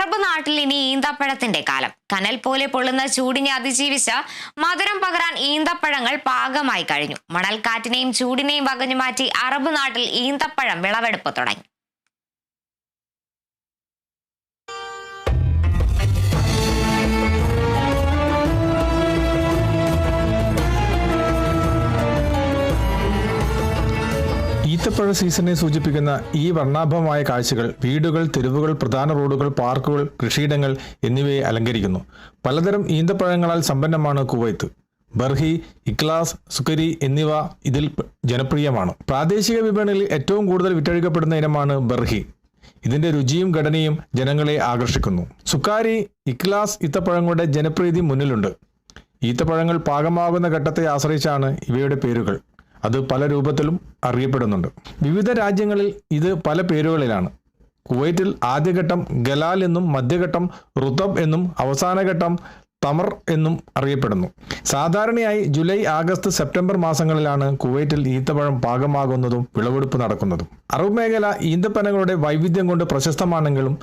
Arab നാട്ടിൽ ഇനി ഈന്തപ്പഴത്തിന്റെ കാലം. കനൽ പോലെ പൊള്ളുന്ന ചൂടിനെ അതിജീവിച്ച് മധുരം പകരാൻ ഈന്തപ്പഴങ്ങൾ പാകമായി കഴിഞ്ഞു. മണൽക്കാറ്റിനെയും ചൂടിനെയും വകഞ്ഞു മാറ്റി അറബ് നാട്ടിൽ ഈന്തപ്പഴം വിളവെടുപ്പ് തുടങ്ങി. ഈത്തപ്പഴ സീസണെ സൂചിപ്പിക്കുന്ന ഈ വർണാഭമായ കാഴ്ചകൾ വീടുകൾ തെരുവുകൾ പ്രധാന റോഡുകൾ പാർക്കുകൾ കൃഷിയിടങ്ങൾ എന്നിവയെ അലങ്കരിക്കുന്നു. പലതരം ഈന്തപ്പഴങ്ങളാൽ സമ്പന്നമാണ് കുവൈത്ത്. ബർഹി ഇക്ലാസ് സുക്കരി എന്നിവ ഇതിൽ ജനപ്രിയമാണ്. പ്രാദേശിക വിപണിയിൽ ഏറ്റവും കൂടുതൽ വിറ്റഴിക്കപ്പെടുന്ന ഇനമാണ് ബർഹി. ഇതിന്റെ രുചിയും ഘടനയും ജനങ്ങളെ ആകർഷിക്കുന്നു. സുക്കാരി ഇക്ലാസ് ഈത്തപ്പഴങ്ങളുടെ ജനപ്രീതി മുന്നിലുണ്ട്. ഈത്തപ്പഴങ്ങൾ പാകമാകുന്ന ഘട്ടത്തെ ആശ്രയിച്ചാണ് ഇവയുടെ പേരുകൾ. അത് പല രൂപത്തിലും അറിയപ്പെടുന്നുണ്ട്. വിവിധ രാജ്യങ്ങളിൽ ഇത് പല പേരുകളിലാണ്. കുവൈറ്റിൽ ആദ്യഘട്ടം ഗലാൽ എന്നും മധ്യഘട്ടം റുതബ് എന്നും അവസാനഘട്ടം തമർ എന്നും അറിയപ്പെടുന്നു. സാധാരണയായി ജൂലൈ ആഗസ്റ്റ് സെപ്റ്റംബർ മാസങ്ങളിലാണ് കുവൈറ്റിൽ ഈത്തപ്പഴം പാകമാകുന്നതും വിളവെടുപ്പ് നടക്കുന്നതും. അറബ് മേഖല ഈന്തപ്പനകളുടെ വൈവിധ്യം കൊണ്ട് പ്രശസ്തമാണെങ്കിലും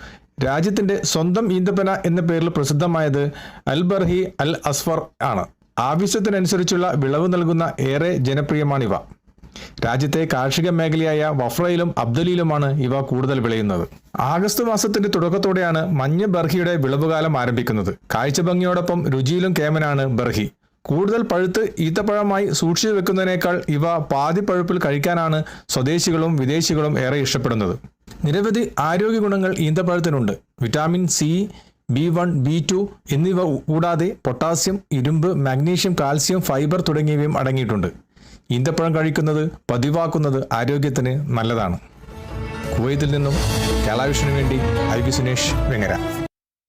രാജ്യത്തിന്റെ സ്വന്തം ഈന്തപ്പന എന്ന പേരിൽ പ്രസിദ്ധമായത് അൽ ബർഹി അൽ അസ്ഫർ ആണ്. ആവശ്യത്തിനനുസരിച്ചുള്ള വിളവ് നൽകുന്ന ഏറെ ജനപ്രിയമാണിവ. രാജ്യത്തെ കാർഷിക മേഖലയായ വഫ്രയിലും അബ്ദലിയിലുമാണ് ഇവ കൂടുതൽ വിളയുന്നത്. ആഗസ്റ്റ് മാസത്തിന്റെ തുടക്കത്തോടെയാണ് മഞ്ഞ ബർഹിയുടെ വിളവുകാലം ആരംഭിക്കുന്നത്. കാഴ്ച ഭംഗിയോടൊപ്പം രുചിയിലും കേമനാണ് ബർഹി. കൂടുതൽ പഴുത്ത് ഈത്തപ്പഴമായി സൂക്ഷിച്ചു വെക്കുന്നതിനേക്കാൾ ഇവ പാതി പഴുപ്പിൽ കഴിക്കാനാണ് സ്വദേശികളും വിദേശികളും ഏറെ ഇഷ്ടപ്പെടുന്നത്. നിരവധി ആരോഗ്യ ഗുണങ്ങൾ ഈന്തപ്പഴത്തിനുണ്ട്. Vitamin C B one B two എന്നിവ കൂടാതെ പൊട്ടാസ്യം ഇരുമ്പ് മാഗ്നീഷ്യം കാൽസ്യം ഫൈബർ തുടങ്ങിയവയും അടങ്ങിയിട്ടുണ്ട്. ഈന്തപ്പഴം കഴിക്കുന്നത് പതിവാക്കുന്നത് ആരോഗ്യത്തിന് നല്ലതാണ്. കുവൈത്തിൽ നിന്നും കേളാവിഷന് വേണ്ടി ഐ വി സുനേഷ് വെങ്ങര.